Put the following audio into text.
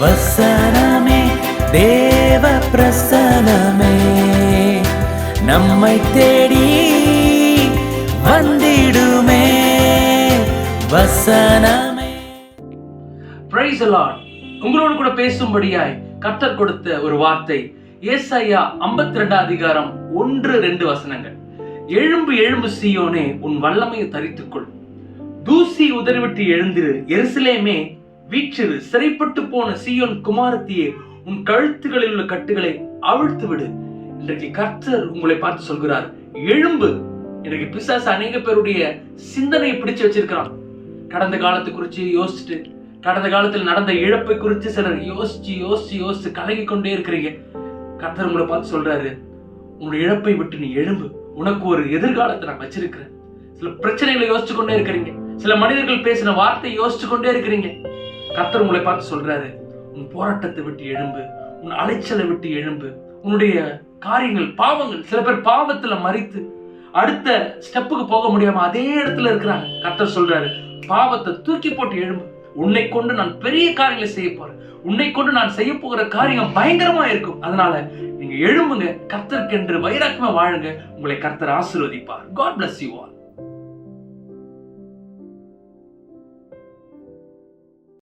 வசனமே தேவ பிரசனமே நம்மை தேடி வந்திடுமே வசனமே. பிரைஸ் லார்ட் உங்களோடு கூட பேசும்படியாய் கத்தர் கொடுத்த ஒரு வார்த்தை ஏசாயா 52 அதிகாரம் ஒன்று ரெண்டு வசனங்கள். எழும்பு எழும்பு சீயோனே உன் வல்லமையை தரித்துக்கொள். தூசி உதறிவிட்டு எழுந்திரு எருசலேமே வீற்றிரு சிறைப்பட்டு போன சீயோன் குமாரத்தியே உன் கழுத்துகளில் உள்ள கட்டுகளை அவிழ்த்து விடு இன்றைக்கு கர்த்தர் உங்களை பார்த்து சொல்கிறார் எழும்பு. இன்றைக்கு பிசாசு அநேக பேருடைய சிந்தனையை பிடிச்சு வச்சிருக்கிறான். கடந்த காலத்தை குறித்து யோசிச்சுட்டு கடந்த காலத்தில் நடந்த இழப்பை குறித்து சிலர் யோசிச்சு யோசிச்சு யோசிச்சு கலங்கி கொண்டே இருக்கிறீங்க. கர்த்தர் உங்களை பார்த்து சொல்றாரு உன்னுடைய இழப்பை விட்டு நீ எழும்பு. உனக்கு ஒரு எதிர்காலத்தை நான் வச்சிருக்கிறேன். சில பிரச்சனைகளை யோசிச்சு கொண்டே இருக்கிறீங்க. சில மனிதர்கள் பேசின வார்த்தை யோசிச்சு கொண்டே இருக்கிறீங்க. கர்த்தர் உங்களை பார்த்து சொல்றாரு உன் போராட்டத்தை விட்டு எழும்பு உன் அலைச்சலை விட்டு எழும்பு உன்னுடைய காரியங்கள் பாவங்கள் சில பேர் பாவத்துல மறித்து அடுத்த ஸ்டெப்புக்கு போக முடியாம அதே இடத்துல இருக்கிறாங்க. கர்த்தர் சொல்றாரு பாவத்தை தூக்கி போட்டு எழும்பு. உன்னை கொண்டு நான் பெரிய காரியங்களை செய்ய போறேன். உன்னை கொண்டு நான் செய்ய போகிற காரியம் பயங்கரமா இருக்கும். அதனால நீங்க எழும்புங்க. கத்தர்க்கென்று என்று வைராக்கியமா வாழுங்க. உங்களை கர்த்தர் ஆசீர்வதிப்பார். God bless you all